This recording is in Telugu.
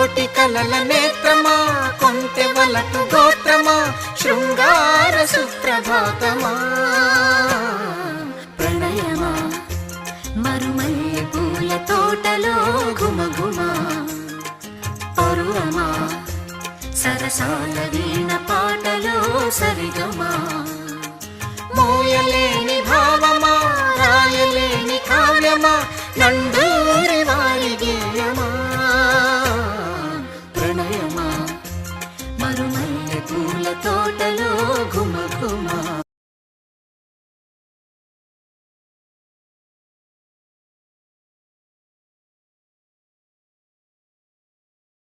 కోటి కలల నేత్రమా కొంతె వలకు గోత్రమా శృంగార సుప్రభాతమా. ప్రణయమా మరుమల్లి పూల తోటలో గుమగుమా పరువమా సరసాల వీణ పాటలో సరిగమా. మోయలేని భావమా రాయలేని కావ్యమా నండు మారు మల్లె పూల తోటలో ఘుమ ఘుమ.